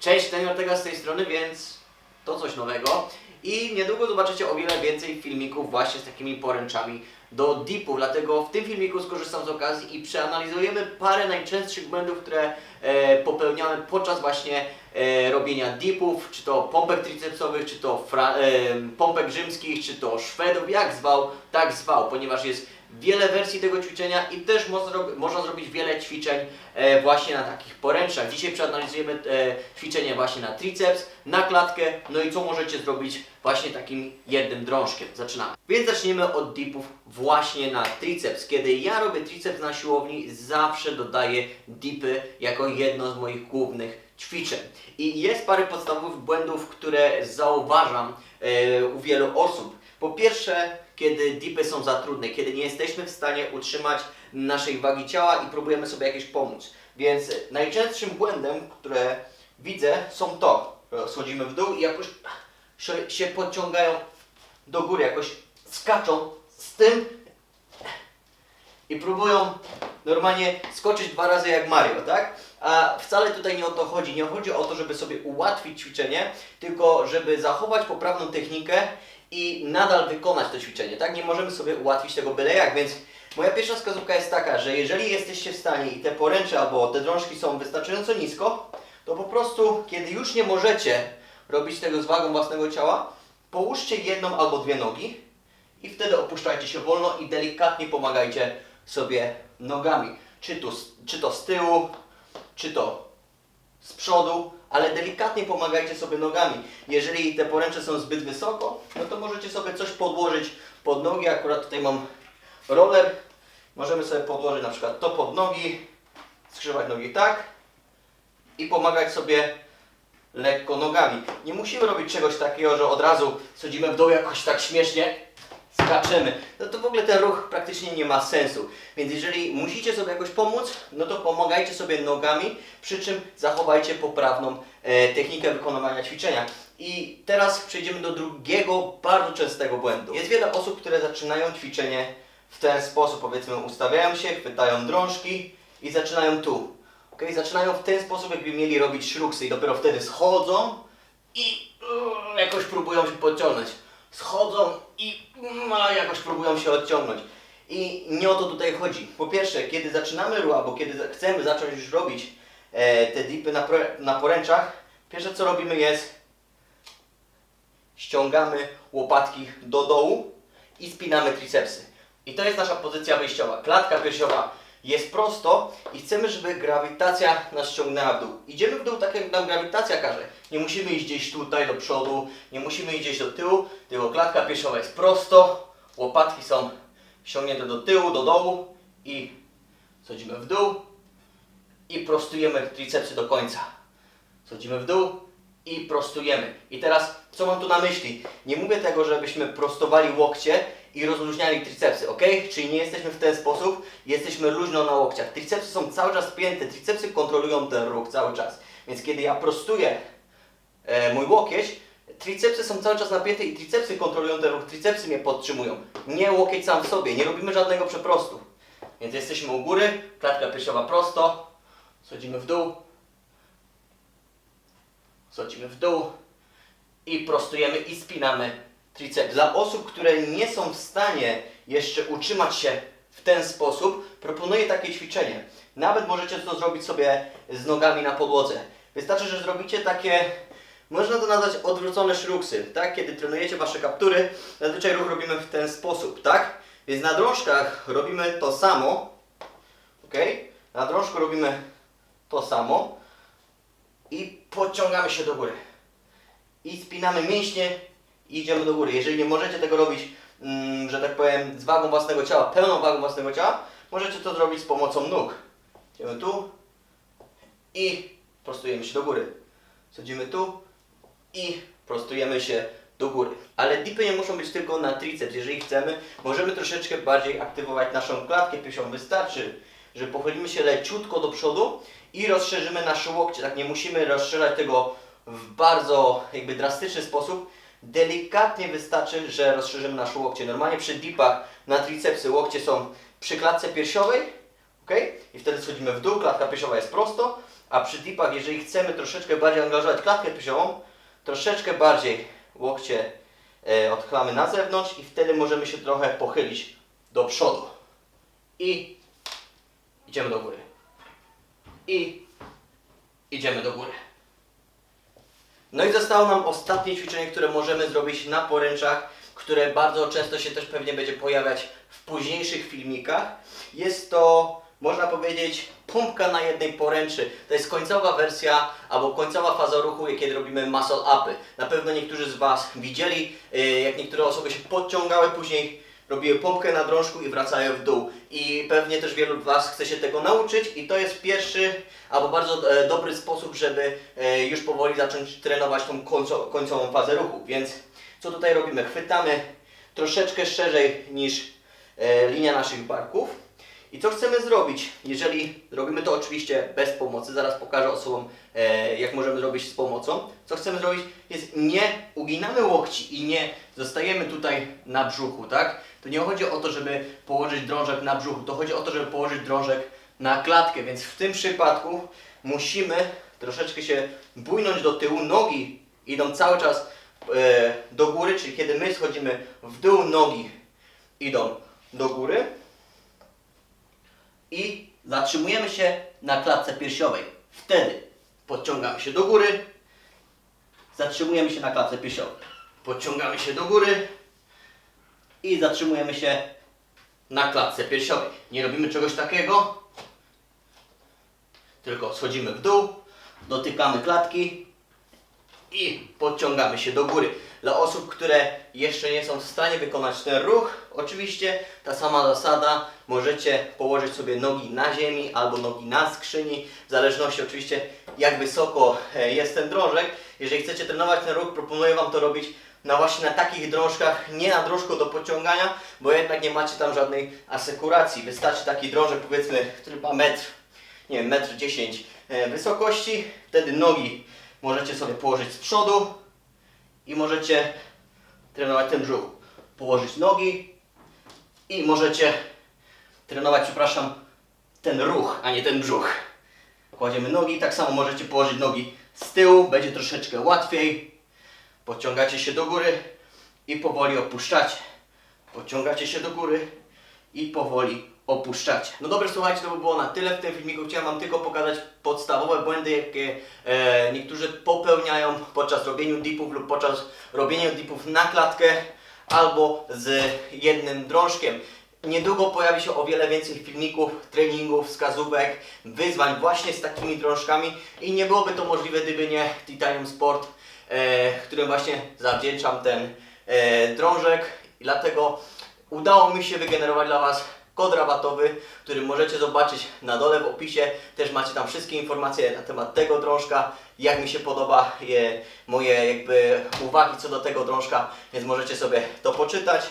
Cześć, Daniel Ortega z tej strony, więc to coś nowego. I niedługo zobaczycie o wiele więcej filmików właśnie z takimi poręczami do dipu. Dlatego w tym filmiku skorzystam z okazji i przeanalizujemy parę najczęstszych błędów, które e, popełniamy podczas właśnie e, robienia dipów, czy to pompek tricepsowych, czy to fra, e, pompek rzymskich, czy to szwedów, jak zwał, tak zwał, ponieważ jest wiele wersji tego ćwiczenia i też można, rob- można zrobić wiele ćwiczeń e, właśnie na takich poręczach. Dzisiaj przeanalizujemy e, ćwiczenie właśnie na triceps, na klatkę, no i co możecie zrobić właśnie takim jednym drążkiem. Zaczynamy. Więc zaczniemy od dipów właśnie na triceps. Kiedy ja robię triceps na siłowni, zawsze dodaję dipy jako jedno z moich głównych ćwiczeń. I jest parę podstawowych błędów, które zauważam e, u wielu osób. Po pierwsze, kiedy dipy są za trudne, kiedy nie jesteśmy w stanie utrzymać naszej wagi ciała i próbujemy sobie jakieś pomóc. Więc najczęstszym błędem, które widzę, są to. Schodzimy w dół i jakoś się podciągają do góry, jakoś skaczą z tym i próbują normalnie skoczyć dwa razy jak Mario, tak? A wcale tutaj nie o to chodzi. Nie chodzi o to, żeby sobie ułatwić ćwiczenie, tylko żeby zachować poprawną technikę i nadal wykonać to ćwiczenie, tak? Nie możemy sobie ułatwić tego byle jak, więc moja pierwsza wskazówka jest taka, że jeżeli jesteście w stanie i te poręcze albo te drążki są wystarczająco nisko, to po prostu, kiedy już nie możecie robić tego z wagą własnego ciała, połóżcie jedną albo dwie nogi i wtedy opuszczajcie się wolno i delikatnie pomagajcie sobie nogami. Czy, z- czy to z tyłu, czy to z przodu, ale delikatnie pomagajcie sobie nogami. Jeżeli te poręcze są zbyt wysoko, no to możecie sobie coś podłożyć pod nogi. Akurat tutaj mam roller. Możemy sobie podłożyć na przykład to pod nogi, skrzyżować nogi tak i pomagać sobie lekko nogami. Nie musimy robić czegoś takiego, że od razu schodzimy w dół jakoś tak śmiesznie, No to w ogóle ten ruch praktycznie nie ma sensu. Więc jeżeli musicie sobie jakoś pomóc, no to pomagajcie sobie nogami, przy czym zachowajcie poprawną e, technikę wykonywania ćwiczenia. I teraz przejdziemy do drugiego bardzo częstego błędu. Jest wiele osób, które zaczynają ćwiczenie w ten sposób, powiedzmy ustawiają się, chwytają drążki i zaczynają tu. Okay? Zaczynają w ten sposób, jakby mieli robić szruksy i dopiero wtedy schodzą i uh, jakoś próbują się podciągnąć. Schodzą i a, jakoś próbują się odciągnąć. I nie o to tutaj chodzi. Po pierwsze, kiedy zaczynamy ruch, albo kiedy chcemy zacząć już robić e, te dipy na, na poręczach, pierwsze co robimy jest ściągamy łopatki do dołu i spinamy tricepsy. I to jest nasza pozycja wyjściowa. Klatka piersiowa jest prosto i chcemy, żeby grawitacja nas ściągnęła w dół. Idziemy w dół tak, jak nam grawitacja każe. Nie musimy iść gdzieś tutaj do przodu, nie musimy iść gdzieś do tyłu, tylko klatka piersiowa jest prosto, łopatki są ściągnięte do tyłu, do dołu i schodzimy w dół i prostujemy tricepsy do końca. Schodzimy w dół i prostujemy. I teraz, co mam tu na myśli? Nie mówię tego, żebyśmy prostowali łokcie i rozluźniali tricepsy, ok? Czyli nie jesteśmy w ten sposób, jesteśmy luźno na łokciach. Tricepsy są cały czas spięte, tricepsy kontrolują ten ruch cały czas. Więc kiedy ja prostuję e, mój łokieć, tricepsy są cały czas napięte i tricepsy kontrolują ten ruch, tricepsy mnie podtrzymują. Nie łokieć sam w sobie, nie robimy żadnego przeprostu. Więc jesteśmy u góry, klatka piersiowa prosto, schodzimy w dół, schodzimy w dół i prostujemy i spinamy Dla osób, które nie są w stanie jeszcze utrzymać się w ten sposób, proponuję takie ćwiczenie. Nawet możecie to zrobić sobie z nogami na podłodze. Wystarczy, że zrobicie takie, można to nazwać odwrócone szruksy, tak? Kiedy trenujecie wasze kaptury, zazwyczaj ruch robimy w ten sposób, tak? Więc na drążkach robimy to samo, ok? Na drążku robimy to samo, i podciągamy się do góry. I spinamy mięśnie idziemy do góry. Jeżeli nie możecie tego robić, mm, że tak powiem, z wagą własnego ciała, pełną wagą własnego ciała, możecie to zrobić z pomocą nóg. Idziemy tu i prostujemy się do góry. Schodzimy tu i prostujemy się do góry. Ale dipy nie muszą być tylko na triceps. Jeżeli chcemy, możemy troszeczkę bardziej aktywować naszą klatkę piersiową. Wystarczy, że pochylimy się leciutko do przodu i rozszerzymy nasze łokcie. Tak nie musimy rozszerzać tego w bardzo jakby drastyczny sposób. Delikatnie wystarczy, że rozszerzymy nasze łokcie. Normalnie przy dipach na tricepsy łokcie są przy klatce piersiowej, ok? I wtedy schodzimy w dół, klatka piersiowa jest prosto, A przy dipach, jeżeli chcemy troszeczkę bardziej angażować klatkę piersiową, troszeczkę bardziej łokcie e, odchylamy na zewnątrz i wtedy możemy się trochę pochylić do przodu. I idziemy do góry. I idziemy do góry. No i zostało nam ostatnie ćwiczenie, które możemy zrobić na poręczach, które bardzo często się też pewnie będzie pojawiać w późniejszych filmikach. Jest to, można powiedzieć, pompka na jednej poręczy. To jest końcowa wersja albo końcowa faza ruchu, kiedy robimy muscle upy. Na pewno niektórzy z Was widzieli, y, jak niektóre osoby się podciągały, później robiły pompkę na drążku i wracają w dół. I pewnie też wielu z Was chce się tego nauczyć i to jest pierwszy albo bardzo e, dobry sposób, żeby e, już powoli zacząć trenować tą końco, końcową fazę ruchu. Więc co tutaj robimy? Chwytamy troszeczkę szerzej niż e, linia naszych barków. I co chcemy zrobić? Jeżeli robimy to oczywiście bez pomocy, zaraz pokażę osobom, e, jak możemy zrobić z pomocą. Co chcemy zrobić jest nie uginamy łokci i nie zostajemy tutaj na brzuchu, tak? To nie chodzi o to, żeby położyć drążek na brzuchu, to chodzi o to, żeby położyć drążek na klatkę, więc w tym przypadku musimy troszeczkę się bójnąć do tyłu, nogi idą cały czas e, do góry, czyli kiedy my schodzimy w dół, nogi idą do góry i zatrzymujemy się na klatce piersiowej. Wtedy podciągamy się do góry, zatrzymujemy się na klatce piersiowej. Podciągamy się do góry i zatrzymujemy się na klatce piersiowej. Nie robimy czegoś takiego, tylko schodzimy w dół, dotykamy klatki i podciągamy się do góry. Dla osób, które jeszcze nie są w stanie wykonać ten ruch, oczywiście ta sama zasada, możecie położyć sobie nogi na ziemi albo nogi na skrzyni, w zależności oczywiście jak wysoko e, jest ten drążek. Jeżeli chcecie trenować ten ruch, proponuję Wam to robić na właśnie na takich drążkach, nie na drążku do pociągania, bo jednak nie macie tam żadnej asekuracji. Wystarczy taki drążek powiedzmy, który ma metr, nie wiem, metr 10 e, wysokości, wtedy nogi możecie sobie położyć z przodu i możecie trenować ten brzuch. Położyć nogi i możecie trenować, przepraszam, ten ruch, a nie ten brzuch. Kładziemy nogi, tak samo możecie położyć nogi z tyłu, będzie troszeczkę łatwiej. Podciągacie się do góry i powoli opuszczacie. Podciągacie się do góry i powoli opuszczacie. No dobrze, słuchajcie, to by było na tyle w tym filmiku. Chciałem Wam tylko pokazać podstawowe błędy, jakie e, niektórzy popełniają podczas robienia dipów lub podczas robienia dipów na klatkę albo z jednym drążkiem. Niedługo pojawi się o wiele więcej filmików, treningów, wskazówek, wyzwań właśnie z takimi drążkami i nie byłoby to możliwe, gdyby nie Titanium Sport, e, którym właśnie zawdzięczam ten e, drążek i dlatego udało mi się wygenerować dla Was kod rabatowy, który możecie zobaczyć na dole w opisie. Też macie tam wszystkie informacje na temat tego drążka, jak mi się podoba, je, moje jakby uwagi co do tego drążka, więc możecie sobie to poczytać.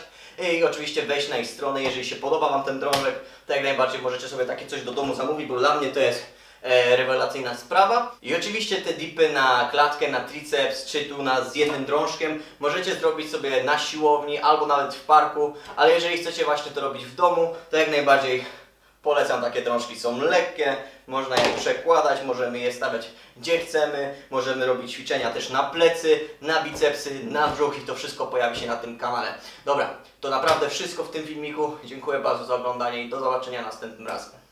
I oczywiście wejść na ich stronę, jeżeli się podoba Wam ten drążek, to jak najbardziej możecie sobie takie coś do domu zamówić, bo dla mnie to jest e, rewelacyjna sprawa. I oczywiście te dipy na klatkę, na triceps, czy tu na z jednym drążkiem możecie zrobić sobie na siłowni albo nawet w parku, ale jeżeli chcecie właśnie to robić w domu, to jak najbardziej polecam takie drążki. Są lekkie, można je przekładać, możemy je stawiać gdzie chcemy, możemy robić ćwiczenia też na plecy, na bicepsy, na brzuch i to wszystko pojawi się na tym kanale. Dobra, to naprawdę wszystko w tym filmiku. Dziękuję bardzo za oglądanie i do zobaczenia następnym razem.